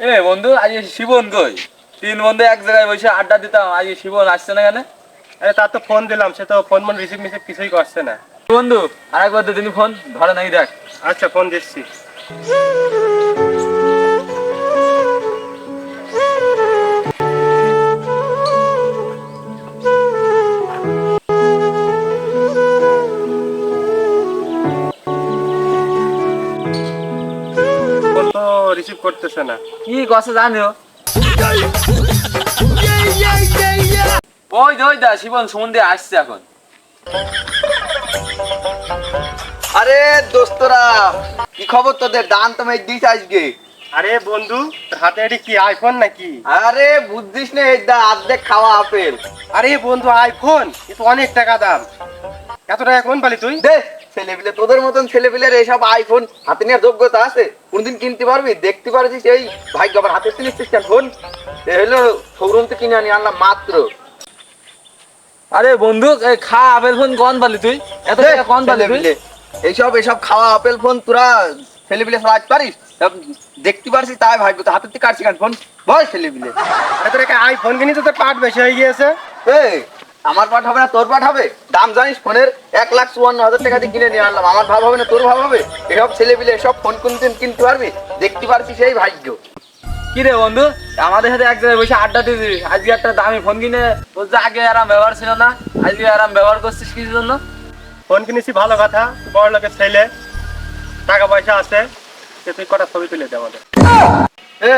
এ বন্ধু আজ শিবন কই? তিন বন্ধু এক জায়গায় বসে আড্ডা দিতাম আজ শিবন আসছে না কেন? আরে তার তো ফোন দিলাম, সে তো ফোন মন রিসিভ মিসিভ কিছুই করছে না। বন্ধু, আরেকবার দে, তুমি ফোন ধরে নাকি দেখ। আচ্ছা ফোন দিচ্ছি। করতেছে না। কি কথা জানিও? ওই ওই দা শিবন সুমন দিয়ে আসছে এখন। আরে দোস্তরা কি খবর তোদের? দান তোমায় দিস আজকে। আরে বন্ধু তোর হাতে এটি কি আইফোন নাকি? আরে বুঝছিস না এই দা অর্ধেক খাওয়া আপেল। আরে বন্ধু আইফোন এ তো অনেক টাকা দাম। এত টাকা কোন পালি তুই? দে ছেলেপিলে তোদের মতন ছেলেপিলের এইসব আইফোন হাতে নেওয়ার যোগ্যতা আছে। কোনদিন কিনতে পারবি? দেখতে পারছিস এই ভাগ্য আবার হাতে কিনেছিস কেন ফোন? এ হলো শোরুম থেকে কিনে আনি আনলাম মাত্র। আরে বন্ধু খা আপেল ফোন কন পালি তুই? এত টাকা কন পালি তুই? এইসব এইসব খাওয়া আপেল ফোন তোরা ছেলেপিলে সাজ পারিস? দেখতে পারছিস তাই ভাগ্য তো হাতের থেকে কাটছি কেন ফোন? বল ছেলেপিলে। তোর একটা আইফোন কিনি তো তোর পাট বেশি হয়ে গিয়েছে। এই, আমার পাঠ হবে না তোর পাঠ হবে? দাম জানিস ফোনের? এক লাখ চুয়ান্ন হাজার টাকা দিয়ে কিনে নিয়ে আনলাম। আমার ভাব হবে না তোর ভাব হবে? এসব ছেলে পিলে এসব ফোন কোনদিন কিনতে পারবি? দেখতে পারছিস সেই ভাগ্য। কি রে বন্ধু? আমাদের সাথে এক জায়গায় বসে আড্ডা দিবি। আজকে একটা দামি ফোন কিনে তোর যে আগে আরাম ব্যবহার ছিল না আজকে আরাম ব্যবহার করছিস কি জন্য? ফোন কিনেছি ভালো কথা বড় লোকের ছেলে। টাকা পয়সা আছে সে তুই কটা ছবি তুলে দে আমাদের। এ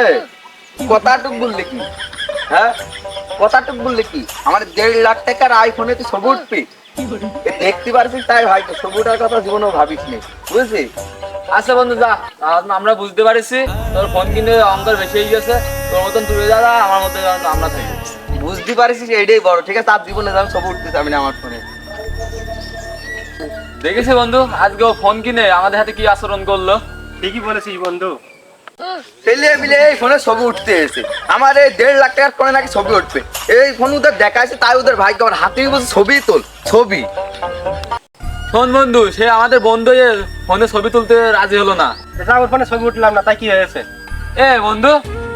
কথাটুক বললি কি? হ্যাঁ? কথাটুক বললে কি? আমার দেড় লাখ টাকার আইফোনে তুই ছবি উঠবি। এ দেখতে পারছিস তাই ছবি ওঠার কথা জীবনেও ভাবিস নি। বুঝলি আচ্ছা বন্ধু যা। আমরা বুঝতে পারিছি। তোর ফোন কিনে অঙ্কর বেশি হয়ে গেছে। তোর মতন তুলে যা আমার মতো আমরা থাকি। বুঝতে পারিস এইটাই বড়। ঠিক আছে তার জীবনে যাবে ছবি উঠতে যাবি না আমার ফোনে দেখেছি বন্ধু আজকে ও ফোন কিনে আমাদের হাতে কি আচরণ করল? ঠিকই বলেছিস বন্ধু। ছেলে মিলে এই ফোনে ছবি উঠতে এসে। আমার এই দেড় লাখ টাকার ফোনে নাকি ছবি উঠবে। এই ফোন ওদের দেখাইছে তাই ওদের ভাগ্য আমার হাতে বসে ছবি তোল ছবি। শোন বন্ধু সে আমাদের বন্ধু ফোনে ছবি তুলতে রাজি হলো না। ওর ফোনে ছবি উঠলাম না তাই কি হয়েছে? এ বন্ধু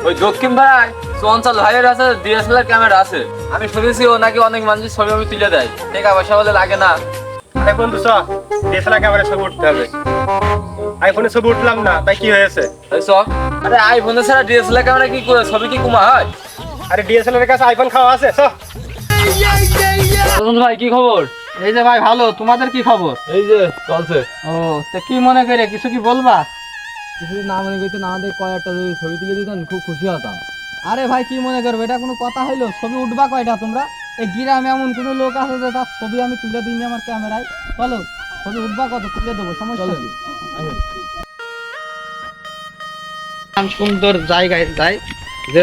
ওই দক্ষিণ ভাই চঞ্চল ভাইয়ের আছে ডিএসএলআর ক্যামেরা আছে। আমি শুনেছি ও নাকি অনেক মানুষের ছবি আমি তুলে দেয়। টাকা পয়সা বলে লাগে না। আরে বন্ধু চ ডিএসএলআর ক্যামেরা ছবি উঠতে হবে। আইফোনে ছবি উঠলাম না তাই কি হয়েছে? আরে আইফোনে ছাড়া ডিএসএলআর ক্যামেরা কি করে? ছবি কি কুমা হয়? আরে ডিএসএলআর এর কাছে আইফোন খাওয়া আছে চ। ভাই কি খবর? এই যে ভাই ভালো। তোমাদের কি খবর? এই যে চলছে। ও তা কি মনে করে? কিছু কি বলবা? কিছু না মনে করতে আমাদের কয়েকটা যদি ছবি তুলে দিতেন খুব খুশি হতাম। আরে ভাই কি মনে করবে? এটা কোনো কথা হইল? ছবি উঠবা কয়টা তোমরা? এই গ্রামে এমন কোনো লোক আছে যে তার ছবি আমি তুলে দিইনি আমার ক্যামেরায়। চলো ছবি উঠবা কত তুলে দেবো? সমস্যা কি? সুন্দর জায়গায় যাই যে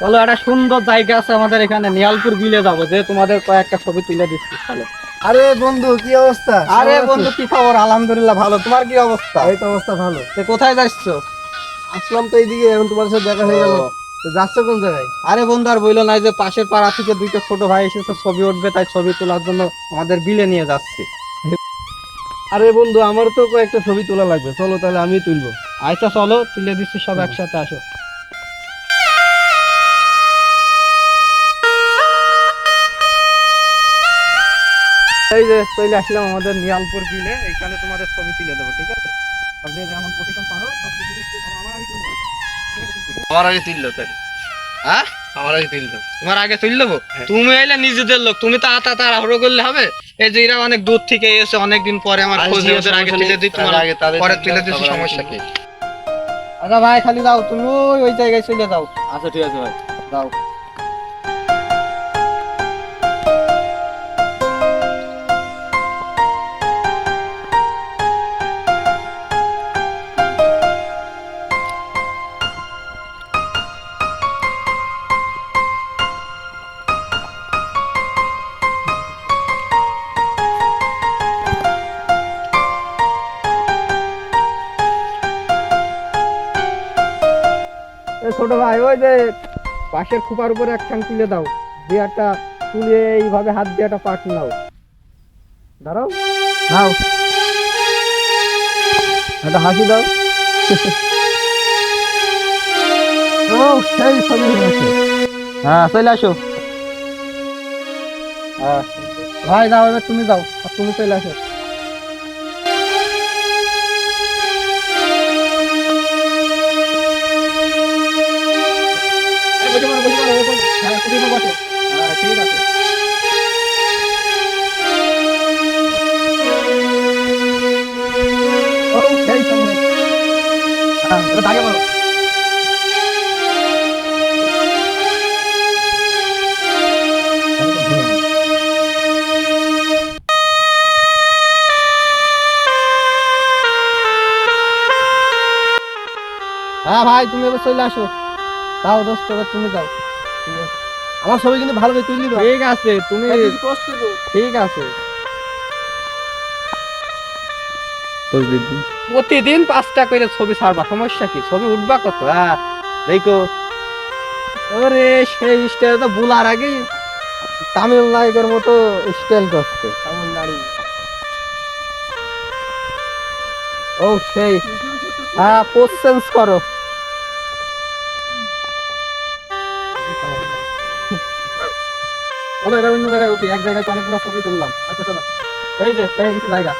চলো একটা সুন্দর জায়গা আছে আমাদের এখানে নিয়ালপুর বিলে যাব যে তোমাদের কয়েকটা ছবি তুলে দিচ্ছি। চলো। আরে বন্ধু কি অবস্থা? আরে বন্ধু কি খবর? আলহামদুলিল্লাহ ভালো। তোমার কি অবস্থা? এই তো অবস্থা ভালো। তো কোথায় যাচ্ছ? আসলাম তো এইদিকে এখন তোমার সাথে দেখা হয়ে গেল। যাচ্ছ কোন জায়গায়? আরে বন্ধু আর বইলো না যে পাশের পাড়া থেকে দুইটা ছোট ভাই এসেছে ছবি উঠবে তাই ছবি তোলার জন্য আমাদের বিলে নিয়ে যাচ্ছি। আরে বন্ধু আমার তো কয়েকটা ছবি তোলা লাগবে। চলো তাহলে আমি তুলবো। আচ্ছা চলো তুলে দিচ্ছি সব একসাথে আসো। এই যে চলে আসলাম আমাদের নিয়ালপুর বিলে। এখানে তোমাদের ছবি তুলে দেবো ঠিক আছে? যে যেমন পজিশন পারো সব কিছু আমার আগে তুললো তাহলে হ্যাঁ? আমার আগে তুললো তোমার আগে তুললো তুমি এলে নিজেদের লোক তুমি তা তা তাড়াহুড়ো করলে হবে? এই যে এরা অনেক দূর থেকে এসে অনেকদিন পরে আমার খোঁজ নিয়ে ওদের আগে তুলে দিই তোমার আগে পরে তুলে দিচ্ছি সমস্যা কি? আচ্ছা ভাই খালি যাও তুমি ওই ওই জায়গায় চলে যাও। আচ্ছা ঠিক আছে ভাই। যাও। ছোট ভাই, ওই যে পাশের খোপার উপরে একখান তুলে দাও। দিয়ে একটা তুলে এইভাবে হাত দিয়ে একটা পাট নাও। দাঁড়াও। নাও। একটা হাসি দাও। ও হ্যাঁ চলে আসো। হ্যাঁ। ভাই, যাও, এবার তুমি যাও। আর তুমি চলে আসো। পড়ো। হ্যাঁ, ঠিক আছে। হ্যাঁ। হ্যাঁ ভাই তুমি এবার চলে আসো তাও দোস্ত তুমি যাও ঠিক আছে আমার ছবি কিন্তু ভালো করে তুললি ঠিক আছে তুমি ঠিক আছে। প্রতিদিন পাঁচটা করে ছবি ছাড়বা সমস্যা কি? ছবি উঠবা কত? হ্যাঁ দেখো। ওরে সেই স্টাইল তো বলার আগেই তামিল নায়কের মতো স্টাইল করছে। তামিলনাড়ু। ও সেই। হ্যাঁ পোস্ট চেঞ্জ করো। অন্য জায়গায় উঠি, এক জায়গায় অনেকগুলো ছবি তুললাম। আচ্ছা চলো। এই যে, এই জায়গা।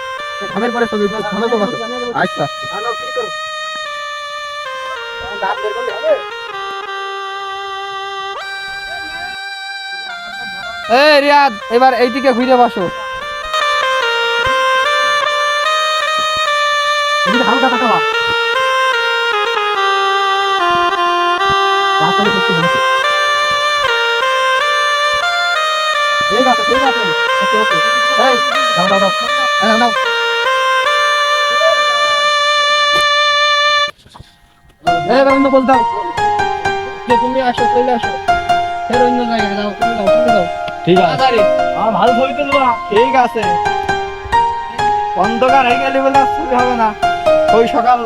ধানের পরে ছবি তো আচ্ছা। এই, রিয়াদ, এবার এইদিকে ঘুরে বসো। হালকা তাকাবা রাস্তায় ওকে ওকে এই দাও দাও দাও নাও, নাও এই রবীন্দ্র বল দাও যে তুমি আসো চলে আসো ফের অন্য জায়গায় যাও তুমি যাও তুমি যাও ঠিক আছে আমার ভালো ছবি তুলবা ঠিক আছে অন্ধকার হয়ে গেলে বলে ছবি হবে না ওই সকাল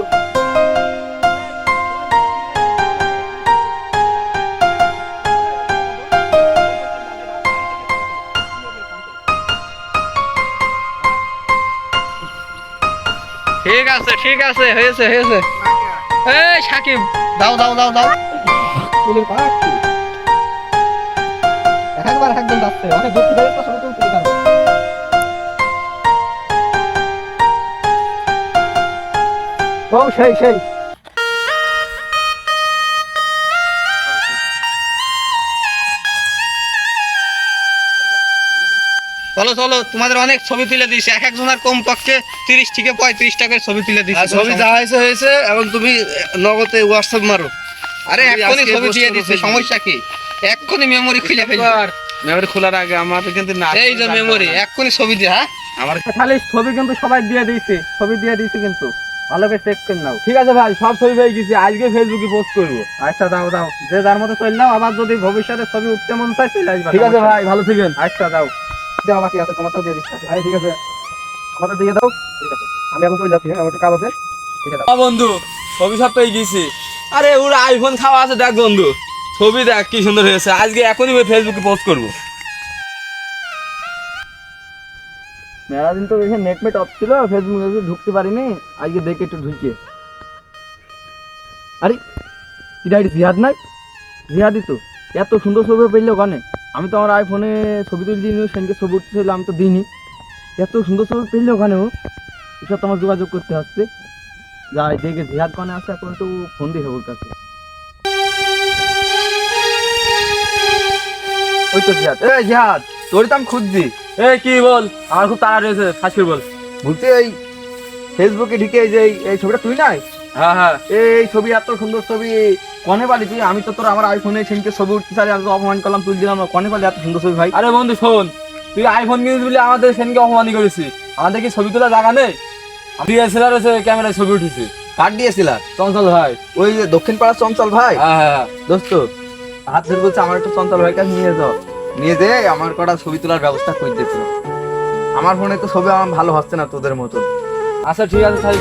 ঠিক আছে ঠিক আছে হয়েছে হয়েছে। এই সাকিব। দাও দাও দাও দাও। একবার একদম যাচ্ছে অনেক দূর থেকে তো ছবি তুলতে পারব ও সেই সেই। চলো চলো তোমাদের অনেক ছবি তুলে দিয়েছি। এক একজনের কম পক্ষে তিরিশ থেকে পঁয়ত্রিশ টাকার ছবি তুলে দিয়েছি। ছবি যা হয়েছে হয়েছে এবং তুমি নগদে হোয়াটসঅ্যাপ মারো। আরে এক্ষুনি ছবি দিয়ে দিচ্ছে সমস্যা কি? এক্ষুনি মেমোরি খুলে ফেলবে। মেমোরি খোলার আগে আমার কিন্তু না এই যে মেমোরি এক্ষুনি ছবি দিয়ে হ্যাঁ? আমার খালি ছবি কিন্তু সবাই দিয়ে দিয়েছে ছবি দিয়ে দিয়েছে কিন্তু। ভালো করে চেক করে নাও। ঠিক আছে ভাই সব ছবি পেয়ে গেছি আজকে ফেসবুকে পোস্ট করব। আচ্ছা দাও দাও। যে যার মতো চললাম আবার যদি ভবিষ্যতে ছবি উঠতে মন চায় চলে আসবা। ঠিক আছে ভাই ভালো থাকেন আচ্ছা দাও। দেওয়া বাকি আছে তোমারটাও দিয়ে দিচ্ছি। আচ্ছা ঠিক আছে। আমাদের দিয়ে দাও। ঠিক আছে। আমি এখন চলে যাচ্ছি হ্যাঁ আমার একটু কাজ আছে। ঠিক আছে। আ বন্ধু ছবি সব পেয়ে গেছি। আরে ওর আইফোন খাওয়া আছে দেখ বন্ধু। ছবি দেখ কি সুন্দর হয়েছে। আজকে এখনই ফেসবুকে পোস্ট করব। মেলা দিন তো এখানে নেট মেট অফ ছিল ফেসবুকে ঢুকতে পারিনি। আজকে দেখে একটু ঢুকে আরে এটা জিহাদ নাই? জিহাদই তো। এত সুন্দর ছবি পেলে ওখানে। আমি তো আমার আইফোনে ছবি তুলে দিইনি সেনকে ছবি উঠতে আমি তো দিইনি। এত সুন্দর ছবি পেলে ওখানে ও এসব তো আমার যোগাযোগ করতে হচ্ছে যাই দেখে জিহাদ কানে আছে এখন একটু ফোন দিয়ে ওর কাছে ওই তো জিহাদ। এই জিহাদ তোর তো আমি খুঁজছি। এই কি বল? আমার খুব তাড়া রয়েছে ফাঁস করে বল। বলছি এই ফেসবুকে ঢুকে এই যে এই- এই ছবিটা তুই নাই? হ্যাঁ হ্যাঁ। এই ছবি এত সুন্দর ছবি। কনে পালি তুই? আমি তো তোর আমার আইফোনে সেনকে ছবি উঠতে চাই আমি অপমান করলাম তুই দিলাম। কনে পালি? এত সুন্দর ছবি ভাই। আরে বন্ধু শোন। তুই আইফোন কিনিস বলে আমাদের সেনকে অপমানি করেছিস। আমাদের কি ছবি তোলা জায়গা নেই? ডিএসএলআর এসে ক্যামেরায় ছবি উঠেছি কাট দিয়েছিলাম চঞ্চল ভাই। ওই যে দক্ষিণ পাড়ার চঞ্চল ভাই? হ্যাঁ হ্যাঁ হ্যাঁ। দোস্ত হাত ধরে বলছে আমার একটু চঞ্চল ভাই কাছে নিয়ে যাও। নিয়ে যে আমার কটা ছবি তোলার ব্যবস্থা করে দিয়েছিল আমার ফোনে তো ছবি আমার ভালো হচ্ছে না তোদের মতো। আচ্ছা ঠিক আছে তাহলে